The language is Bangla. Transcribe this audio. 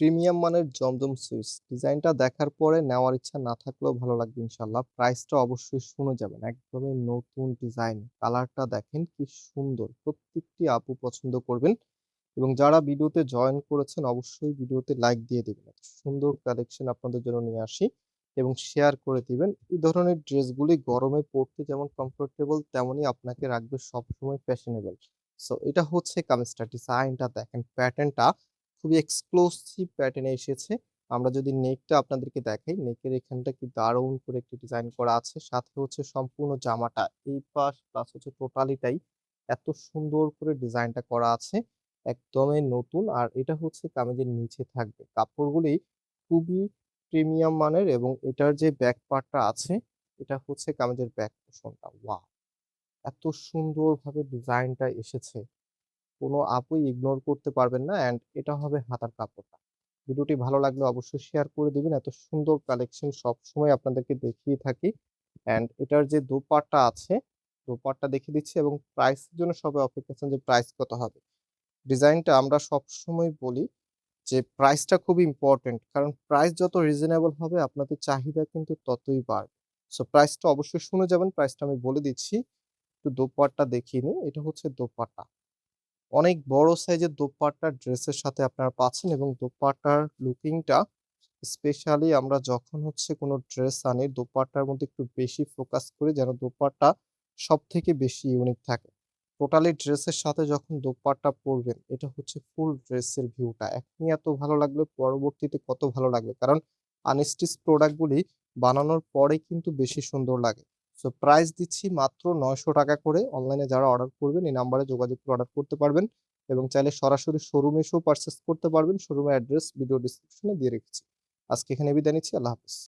প্রিমিয়াম মানের জমজম সুইচ। ডিজাইনটা দেখার পরে নেওয়ার ইচ্ছা না থাকলেও ভালো লাগবে ইনশাল্লাহ প্রাইসটা অবশ্যই শুনে যাবেন। একদমই নতুন ডিজাইন। কালারটা দেখেন কি সুন্দর। প্রত্যেকটি আপু পছন্দ করবেন এবং যারা ভিডিওতে জয়েন করেছেন অবশ্যই ভিডিওতে লাইক দিয়ে দেবেন। সুন্দর কালেকশন আপনাদের জন্য নিয়ে আসি এবং শেয়ার করে দিবেন। এই ধরনের ড্রেসগুলি গরমে পরতে যেমন কমফোর্টেবল তেমনই আপনাকে রাখবে সবসময় ফ্যাশনেবল সো এটা হচ্ছে কামিজটা। ডিজাইনটা দেখেন প্যাটার্নটা খুবই এক্সক্লুসিভ প্যাটার্নে এসেছে। আমরা যদি নেকটা আপনাদেরকে দেখাই নেকের এখানটা কি দারুণ করে একটি ডিজাইন করা আছে। সাথে হচ্ছে সম্পূর্ণ জামাটা এই পাশ প্লাস হচ্ছে টোটালিটাই এত সুন্দর করে ডিজাইনটা করা আছে। একদমই নতুন আর এটা হচ্ছে কামিজের নিচে থাকবে। কাপড়গুলি খুবই প্রিমিয়াম মানের এবং এটার যে ব্যাক পার্টটা আছে, এটা হচ্ছে কামিজের ব্যাক পোর্শনটা ওয়াও এত সুন্দরভাবে ডিজাইনটা এসেছে। কোনো আপুই ইগনোর করতে পারবেন না অ্যান্ড এটা হবে হাতার কাপড়টা। ভিডিওটি ভালো লাগলে অবশ্যই শেয়ার করে দিবেন। এত সুন্দর কালেকশন সবসময় আপনাদেরকে দেখিয়ে থাকি। অ্যান্ড এটার যে দোপাট্টা আছে, দোপাট্টা দেখিয়ে দিচ্ছি এবং প্রাইসের জন্য সবাই অপেক্ষা যে প্রাইস কত হবে। ডিজাইনটা আমরা সবসময় বলি যে প্রাইসটা খুব ইম্পর্টেন্ট কারণ প্রাইস যত রিজনেবল হবে আপনাদের চাহিদা কিন্তু ততই বাড়বে। সো প্রাইসটা অবশ্যই শুনে যাবেন। প্রাইসটা আমি বলে দিচ্ছি। একটু দোপাট্টা দেখিয়ে নিই। এটা হচ্ছে দোপাট্টা। অনেক বড় সাইজের দোপাট্টা ড্রেসের সাথে আপনারা পাচ্ছেন এবং দোপাট্টার লুকিংটা স্পেশালি আমরা যখন হচ্ছে কোনো ড্রেস আনি, দোপাট্টার মধ্যে একটু বেশি ফোকাস করি যেন দোপাট্টা সব থেকে বেশি ইউনিক থাকে। টোটালি ড্রেসের সাথে যখন দোপাট্টা পরবেন, এটা হচ্ছে ফুল ড্রেসের ভিউটা এখনই এত ভালো লাগলে পরবর্তীতে কত ভালো লাগবে? কারণ আনস্টিচ প্রোডাক্টগুলি বানানোর পরে কিন্তু বেশি সুন্দর লাগে। সো প্রাইস দিচ্ছি মাত্র নয়শো টাকা করে। অনলাইনে যারা অর্ডার করবেন, এই নাম্বারে যোগাযোগ করে অর্ডার করতে পারবেন এবং চাইলে সরাসরি শোরুমে এসেও পারচেস করতে পারবেন। শোরুমের অ্যাড্রেস ভিডিও ডিসক্রিপশনে দিয়ে রেখেছি। আজকে এখানে বিদায় নিচ্ছি। আল্লাহ হাফিজ।